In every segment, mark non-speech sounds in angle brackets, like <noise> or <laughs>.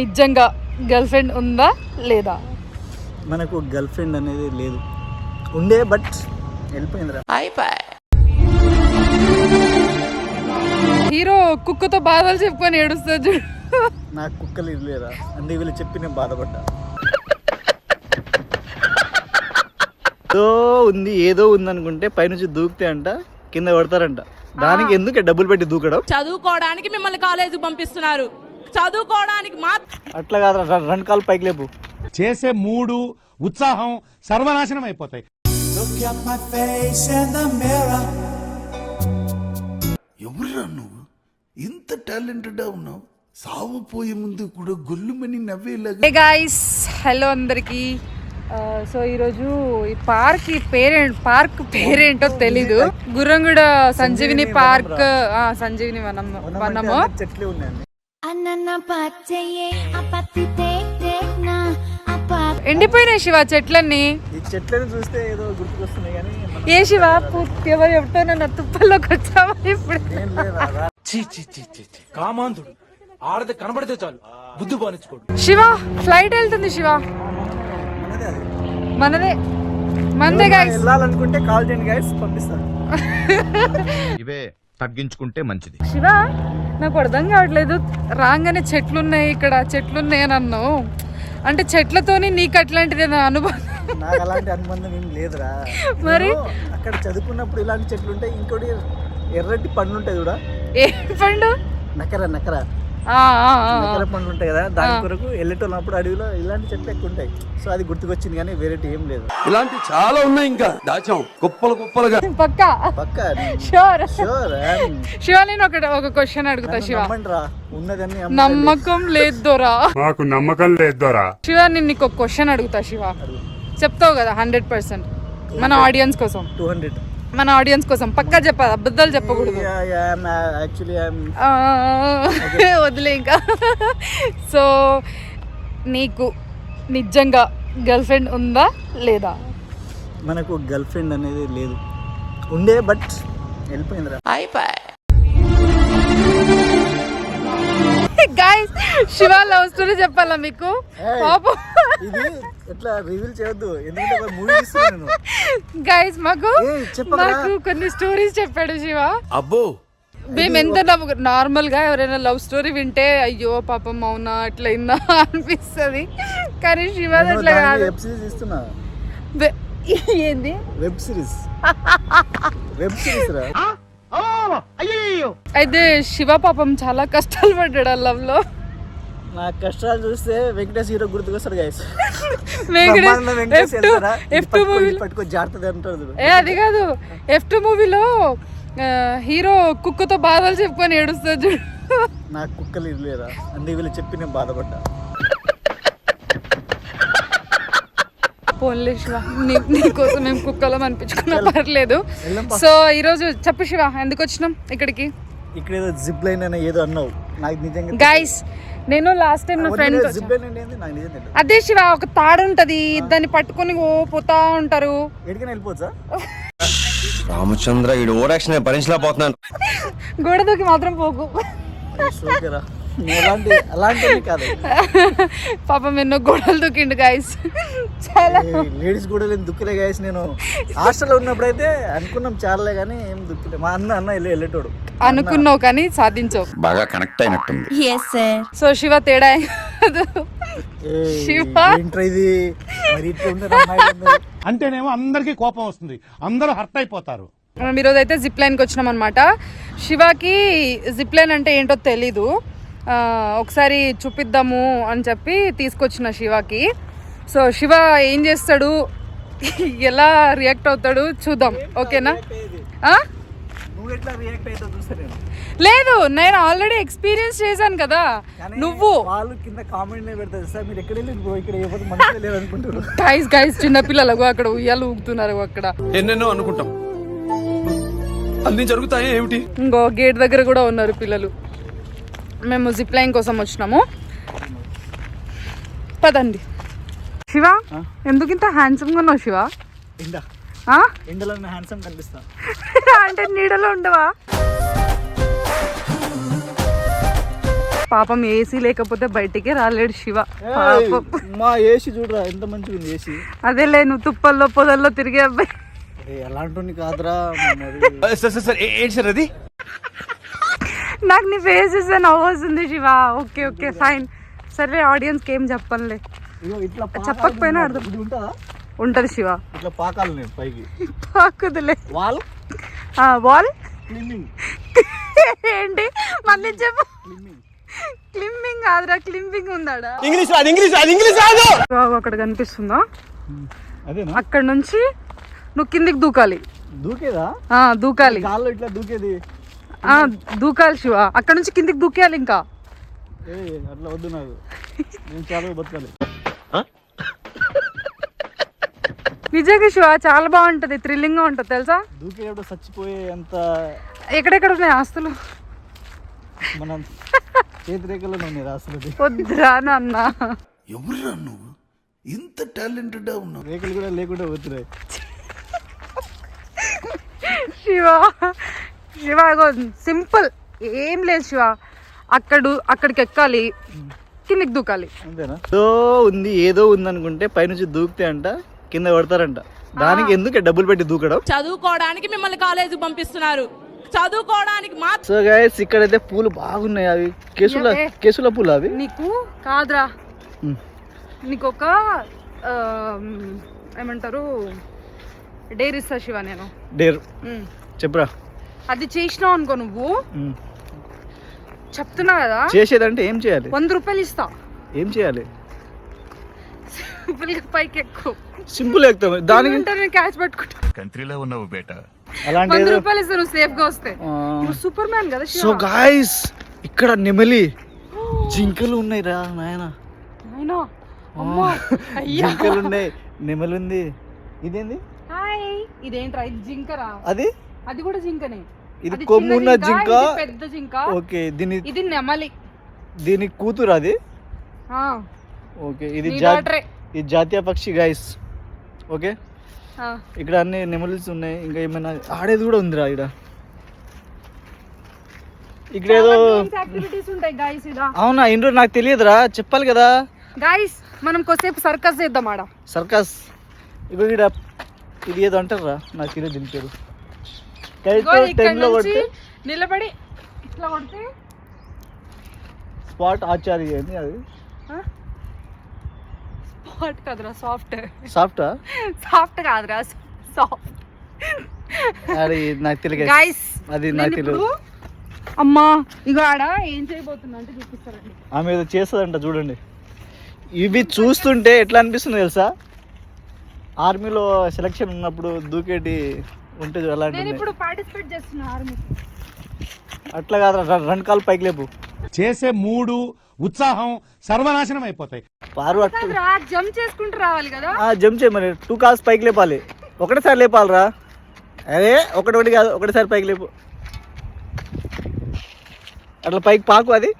నిజంగా girl friend ఉందా లేదా? మనకు గర్ల్ ఫ్రెండ్ అనేది లేదు. ఉండే బట్ వెళ్ళిపోయిందిరా. హీరో కుక్కతో బాధలు చెప్పుకొని ఏడుస్తుంది చూడు. నాకు కుక్కలు ఇవ్వలేరా? అందుకే వీళ్ళు చెప్పి నేను బాధపడ్డా. ఏదో ఉంది ఏదో ఉంది అనుకుంటే పైనుంచి దూకితే అంట కింద పడతారంట. దానికి ఎందుకు డబ్బులు పెట్టి దూకడం? చదువుకోవడానికి మిమ్మల్ని కాలేజీకి పంపిస్తున్నారు. చదువుకోవడానికి అట్లా కాదురా ర- రెండు కాలు పైకి లేపు. చేసే మూడు ఉత్సాహం సర్వనాశనం అయిపోతాయి. ఎవరురా నువ్వు? ఇంత టాలెంటెడ్ ఉన్నావు. సావు పోయే ముందు కూడా గొల్లుమని నవ్వేలాగా హే గాయస్ హలో అందరికి. సో ఈరోజు ఈ పార్క్ ఈ పేరేంట్ పార్క్ పేరేంటో తెలీదు. గుర్రంగూడ సంజీవిని పార్క్ ఆ, సంజీవిని వనం వనము. చెట్లే ఉన్నాయండి. ఎండిపోయినాయి శివ చెట్లన్నీ? ఈ చెట్లను చూస్తే ఏదో గుర్తుకొస్తున్నాయి కానీ ఏ శివ? పూర్తి ఎవరు చెప్తాను నా తుప్పల్లోకి వచ్చావా ఇప్పుడు? ఏం లేదా రా. చీ చీ చీ చీ చీ. కామాంధుడు. ఆడది కనబడితే చాలు. బుద్ధి బానించుకోడు శివ ఫ్లైట్ వెళ్తుంది శివ. మనదే అది. మనదే. మనదే గాయస్ వెళ్ళాలనుకుంటే కాల్ చేయండి గైస్ పంపిస్తాను. ఇవే తగ్గించుకుంటే మంచిది. శివ నాకు అర్థం కావట్లేదు. రాగానే చెట్లు ఉన్నాయి ఇక్కడ చెట్లు ఉన్నాయి అని అన్నావు. అంటే చెట్లతోని నీకు అట్లాంటిది ఏదైనా అనుభవం? నాకు అలాంటి అనుబంధం ఏం లేదురా. మరి? అక్కడ చదువుకున్నప్పుడు ఇలాంటి చెట్లు ఉంటాయి ఇంకోటి ఎర్రటి పండ్లు ఉంటాయి కూడా ఏ పండు? నకర నకర. పండ్లు ఉంటాయి కదా దాని కొరకు వెళ్ళేటోళ్ళప్పుడు అడవిలో ఇలాంటి చెట్లు ఎక్కువ ఉంటాయి. సో అది గుర్తుకొచ్చింది కానీ వేరేటి ఏం లేదు. ఇలాంటి చాలా ఉన్నాయి ఇంకా. దాచాం. కుప్పలు కుప్పలుగా పక్కా. పక్క? షూర్ షూర్ శివ నేను ఒక ఒక క్వశ్చన్ అడుగుతా శివ. ఉన్నదని నమ్మకం లేదు దొరా. మాకు నమ్మకం లేదోరా శివ నేను నీకు ఒక క్వశ్చన్ అడుగుతా శివ. చెప్తావు కదా హండ్రెడ్ పర్సెంట్ మన ఆడియన్స్ కోసం. టూ హండ్రెడ్ మన ఆడియన్స్ కోసం పక్కా చెప్పాలి అబద్ధాలు చెప్పకూడదు. యాక్చువల్లీ ఆ, వదిలే ఇంకా. సో నీకు నిజంగా గర్ల్ ఫ్రెండ్ ఉందా లేదా? మనకు గర్ల్ ఫ్రెండ్ అనేది లేదు. ఉండే బట్ వెళ్ళిపోయిందిరా. గాయస్ శివ లవ్ స్టోరీ చెప్పాలా మీకు. పాపం. ఇది ఎట్లా రివీల్ చేయొద్దు? ఎందుకంటే మూవీ ఇస్తున్నాను గైస్ మాకు. మాకు కొన్ని స్టోరీస్ చెప్పాడు శివ. అబ్బో! మేము ఎంత నవ్వు నార్మల్గా ఎవరైనా లవ్ స్టోరీ వింటే అయ్యో పాపం అవునా అట్లా అయిందా <laughs> అనిపిస్తుంది. కానీ శివ అట్లా కాదు. వెబ్ సిరీస్ ఇస్తున్నా వె- ఏంది? వెబ్ సిరీస్ వెబ్ సిరీస్ రా. అయితే శివ పాపం చాలా కష్టాలు పడ్డాడు ఆ లవ్లో. నా కష్టాలు చూస్తే వెంకటేష్ హీరో గుర్తుకొస్తాడు గైస్ పట్టుకో జాగ్రత్త అంటారు. ఏ అది కాదు. ఎఫ్ టూ మూవీలో హీరో కుక్కతో బాధలు చెప్పుకొని ఏడుస్తుంది చూడు. నాకు కుక్కలు ఇవ్వలేరా అందుకే వీళ్ళు చెప్పి నేను బాధపడ్డా. పోన్లే శివ నీ నీకోసం మేము కుక్కలం అనిపించుకున్నా పర్లేదు. సో ఈరోజు చెప్పు శివ ఎందుకు వచ్చినాం ఇక్కడికి? ఇక్కడ ఏదో జిప్ లైన్ అని ఏదో అన్నావు. గైస్ నేను లాస్ట్ టైం నా ఫ్రెండ్ అదే శివ ఒక తాడు ఉంటది దాన్ని పట్టుకొని ఓ పోతా ఉంటారు. రామచంద్ర ఈ ఓరాక్షన్ భరించలేకపోతున్నాను గోడ దూకి మాత్రం పోకు. పాపం ఎన్నో గోడలు దూకిండు గైస్ చాలా. లేడీస్ నేను దుక్కులే గాయస్ నేను హాస్టల్లో ఉన్నప్పుడు అయితే అనుకున్నాం చాలే కానీ ఏం దుక్కులే. మా అన్న అన్న వెళ్ళి వెళ్ళేటోడు. అనుకున్నావు కానీ సాధించవు. బాగా కనెక్ట్ అయినట్టుంది. సో శివ తేడా శివ. ఇది. అంటేనేమో అందరికీ కోపం వస్తుంది. అందరూ హర్ట్ అయిపోతారు. మనం ఈరోజు అయితే జిప్ లైన్కి వచ్చినాం అనమాట శివకి జిప్ లైన్ అంటే ఏంటో తెలీదు. ఒకసారి చూపిద్దాము అని చెప్పి తీసుకొచ్చిన శివకి. సో శివ ఏం చేస్తాడు? <laughs> ఎలా రియాక్ట్ అవుతాడు చూద్దాం. ఓకేనా? లేదు నేను ఆల్రెడీ ఎక్స్పీరియన్స్ చేశాను కదా. నువ్వు. వాళ్ళు కింద కామెంట్ పెడతారు సార్ మీరు ఎక్కడ వెళ్ళి బ్రో ఇక్కడ ఎవరు మనసులో లేరు అనుకుంటారు గైస్ <laughs> గైస్ చిన్నపిల్లలకు అక్కడ ఉయ్యాలు ఊగుతున్నారు అక్కడ. ఎన్నెన్నో అనుకుంటాం. అన్ని జరుగుతాయి ఏమిటి? ఇంకో గేట్ దగ్గర కూడా ఉన్నారు పిల్లలు. మేము జిప్ లైన్ కోసం వచ్చినాము. పదండి. శివ ఎందుకు ఇంత హ్యాండ్సమ్గా ఉన్నావు శివ? ఎండలో హ్యాండ్సమ్ కనిపిస్తా. అంటే నీడలో ఉండవా? పాపం ఏసీ లేకపోతే బయటికి రాలేడు శివ. పాపం. మా ఏసీ చూడరా ఎంత మంచిగా ఉంది ఏసీ అదేలే నువ్వు తుప్పల్లో పొదల్లో తిరిగే అబ్బాయి. ఎలాంటి కాదురా సార్ సార్ ఏంటి సార్ అది? నాకు నీ ఫేస్ చూస్తే నవ్వు వస్తుంది శివ. ఓకే ఓకే ఫైన్ సరే ఆడియన్స్కి ఏం చెప్పనులే. చెప్పకపోయినా. అర్థం. ఉంటుందా? శివ. ఇట్లా పాకాలి నేను పైకి. పాకుదులే. వాల్ క్లీనింగ్ ఏంటి? మళ్ళీ చెప్పు. క్లిమ్మింగ్ కాదురా క్లింపింగ్ ఉందాడా? ఇంగ్లీష్ రాదు ఇంగ్లీష్ రాదు ఇంగ్లీష్ రాదు! బాబు అక్కడ కనిపిస్తుందా? అదేనా? అక్కడ నుంచి నువ్వు కిందికి దూకాలి. దూకేదా? దూకాలి. గాల్లో ఇట్లా దూకేది. దూకాలి శివ. అక్కడ నుంచి కిందికి దూకేయాలి ఇంకా. ఏ అట్లా వద్దు నాకు. నేను చాలా బతకాలి. నిజంగా శివ చాలా బాగుంటది. థ్రిల్లింగ్గా ఉంటది. తెలుసా? దూకేటప్పుడు చచ్చిపోయే అంత ఎక్కడెక్కడ ఉన్నాయి ఆస్తులు? మన చేతిరేఖలో ఉన్నాయి రాసులది వద్దురా నాన్న. ఎవరురా నువ్వు? ఇంత టాలెంటెడ్ ఉన్నావు. రేఖలు కూడా లేకుండా పోతున్నాయి. శివ శివ సింపుల్. ఏం లేదు శివ. అక్కడు అక్కడికి ఎక్కాలి. కిందికి దూకాలి. అంతేనా? ఏదో ఉంది ఏదో ఉంది అనుకుంటే పైనుంచి దూకితే అంట కింద పడతారంట. దానికి ఎందుకు డబ్బులు పెట్టి దూకడం? చదువుకోవడానికి మిమ్మల్ని కాలేజీకి పంపిస్తున్నారు. చదువుకోవడానికి మా సో గైస్ ఇక్కడైతే పూలు బాగున్నాయి అవి. కేసుల. కేసుల పూలు అవి? నీకు కాదురా. నీకు ఒక ఏమంటారు? డైరీ ఇస్తా శివ నేను. డేర్. చెప్పురా. అది చేసినావు అనుకో నువ్వు. చెప్తున్నా కదా? చేసేదంటే ఏం చేయాలి? వంద రూపాయలు ఇస్తా. ఏం చేయాలి? సింపుల్గా పైకి ఎక్కువ. సింపుల్ ఎక్కుతాం దానికి నేను క్యాష్ పట్టుకుంటా. కంట్రీలో ఉన్నావు బేటా. అలాంటి వంద రూపాయలు ఇస్తా నువ్వు సేఫ్గా వస్తే. సూపర్ మ్యాన్ కదా సో గాయస్ ఇక్కడ నెమలి. జింకలు ఉన్నాయి రా నాయన. అయ్యా. జింకలు ఉన్నాయి నెమలి ఉంది. ఇదేంది? హాయ్ ఇదేంట్రా ఇది జింకరా? అది? అది కూడా జింకనే. ఇది అది కొమ్ము చిన్న ఉన్న జింక పెద్ద జింక. ఓకే దీని ఇది నెమలి. దీని కూతురు అది? ఆ, ఓకే ఇది. ఇది జాతీయ పక్షి గైస్ ఓకే? ఆ. ఇక్కడ అన్ని నెమలిస్ ఉన్నాయి ఇంకా ఏమైనా ఆడేది కూడా ఉందిరా ఇక్కడ. ఇక్కడ ఏదో యాక్టివిటీస్ ఉంటాయి గాయస్ ఇదా. అవునా ఇండ్రు నాకు తెలియదురా చెప్పాలి కదా. గాయస్ మనం కొద్దిసేపు సర్కస్ చేద్దాం ఆడ. సర్కస్ ఇగో ఇక్కడ ఇది ఏదో అంటారా నాకు తెలియదు దీని పేరు ఇగో కరెక్ట్ ఇక్కడ టైంలో నుంచి కొడితే నిలబడి ఇట్లా కొడితే స్పాట్ ఆచార్య అని అది? సాఫ్ట్ కాదురా సాఫ్ట్. సాఫ్టా సాఫ్ట్ కాదురా సాఫ్ట్. అది నాకు తెలియదు గాయస్ అది నాకు తెలియదు. అమ్మా ఇగో ఆడ ఏం చేయబోతున్నా అంటే చూపిస్తారండి. ఆమె ఏదో చేస్తుందంట చూడండి. ఇవి చూస్తుంటే ఎట్లా అనిపిస్తుంది తెలుసా? ఆర్మీలో సెలక్షన్ ఉన్నప్పుడు దూకేటి ఉంటే చూడు అలాంటి నేను ఉన్నాయి. ఇప్పుడు పార్టిసిపేట్ చేస్తున్నా ఆర్మీ అట్లా కాదు రెండు కాలు పైకి లేపు. చేసే మూడు ఉత్సాహం సర్వనాశనం అయిపోతాయి. పారు అట్లా కాదురా జంప్ చేసుకుంటూ రావాలి కదా? జంప్ చేయి మరి టూ కాల్స్ పైకి లేపాలి. ఒకటేసారి లేపాలిరా. అదే ఒకటి ఒకటి కాదు ఒకటేసారి పైకి లేపు. అట్లా పైకి పాకు అది.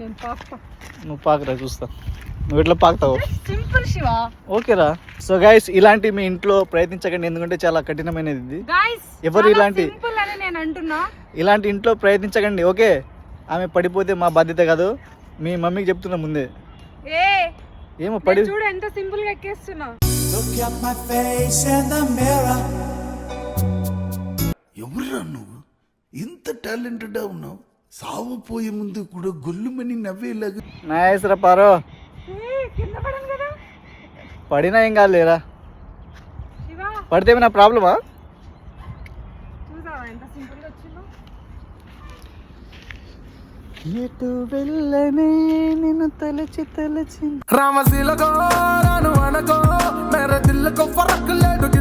నేను నువ్వు పాకురా చూస్తా. నువ్వు ఎట్లా పాకుతావు? సింపుల్ శివ ఓకేరా సో గైస్ ఇలాంటి మీ ఇంట్లో ప్రయత్నించకండి ఎందుకంటే చాలా కఠినమైనది ఇది. ఎవరు ఇలాంటి సింపుల్ అని నేను అంటున్నా. ఇలాంటి ఇంట్లో ప్రయత్నించకండి ఓకే? ఆమె పడిపోతే మా బాధ్యత కాదు. మీ మమ్మీకి చెప్తున్నా ముందే. ఏ ఏమో పడి చూడు ఎంత సింపుల్గా ఎక్కేస్తున్నా. ఎవరురా నువ్వు? ఇంత టాలెంటెడ్ ఉన్నావు. సావపోయే ముందు కూడా గొల్లుమని నవ్వేలాగా నైస్ రా పారో. పడినా ఏం కాదు లేరా? పడితే ఏమైనా ప్రాబ్లమా? ఎటు వెళ్ళనే నిన్ను తలచి తలచి. రామశీలకో రాను అనకో మేర దిల్లుకో ఫరక్ లేదు గిల్ల